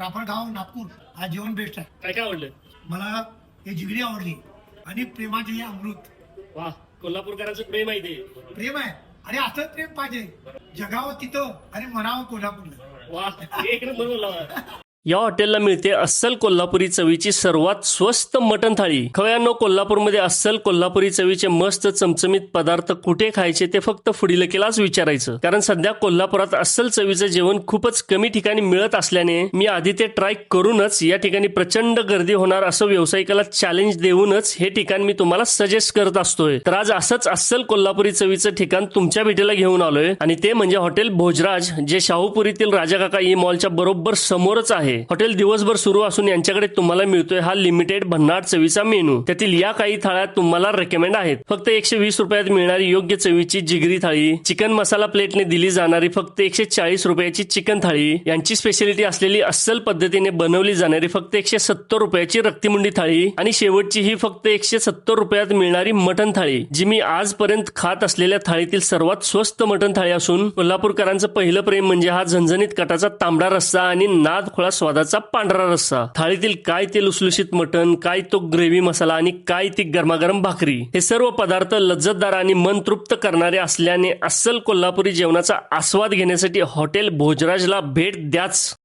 Proper गाव नागपूर हा जेवण बेस्ट आहे. काय काय आवडलं? मला हे जिगरी आवडली आणि प्रेमाचे हे अमृत. वा कोल्हापूरकरांचं प्रेम आहे ते. प्रेम आहे. आणि असंच प्रेम पाहिजे. जगावं तिथं आणि म्हणावं कोल्हापूरला. वा एक नंबर बोलला या हॉटेलला मिळते अस्सल कोल्हापुरी चवीची सर्वात स्वस्त मटण थाळी. खवयांनो कोल्हापूरमध्ये अस्सल कोल्हापुरी चवीचे मस्त चमचमीत पदार्थ कुठे खायचे ते फक्त फुडिलकेलाच विचारायचं. कारण सध्या कोल्हापुरात अस्सल चवीचं जेवण खूपच कमी ठिकाणी मिळत असल्याने मी आधी ते ट्राय करूनच या ठिकाणी प्रचंड गर्दी होणार असं व्यावसायिकाला चॅलेंज देऊनच हे ठिकाण मी तुम्हाला सजेस्ट करत असतोय. तर आज असंच अस्सल कोल्हापुरी चवीचं ठिकाण तुमच्या भेटीला घेऊन आलोय आणि ते म्हणजे हॉटेल भोजराज जे शाहूपुरीतील राजा काका ई मॉलच्या बरोबर समोरच आहे. हॉटेल दिवसभर सुरू असून यांच्याकडे तुम्हाला मिळतोय हा लिमिटेड भन्नाट चवीचा मेनू त्यातील या काही थाळ्या तुम्हाला रेकमेंड आहेत. फक्त एकशे वीस रुपयात मिळणारी योग्य चवीची जिगरी थाळी चिकन मसाला प्लेटने दिली जाणारी फक्त एकशे चाळीस रुपयाची चिकन थाळी यांची स्पेशालिटी असलेली अस्सल पद्धतीने बनवली जाणारी फक्त एकशे सत्तर रुपयाची रक्तीमुंडी थाळी आणि शेवटची ही फक्त एकशे सत्तर रुपयात मिळणारी मटन थाळी जी मी आजपर्यंत खात असलेल्या थाळीतील सर्वात स्वस्त मटन थाळी असून कोल्हापूरकरांचं पहिलं प्रेम म्हणजे हा झणझणीत कटाचा तांबडा रस्सा आणि नाद खोळा स्वादाचा पांढरा रस्सा थाळीतील काय ते लुसलुशीत मटण काय तो ग्रेव्ही मसाला आणि काय ती गरमागरम भाकरी हे सर्व पदार्थ लज्जतदार आणि मन तृप्त करणारे असल्याने अस्सल कोल्हापुरी जेवणाचा आस्वाद घेण्यासाठी हॉटेल भोजराजला भेट द्याच.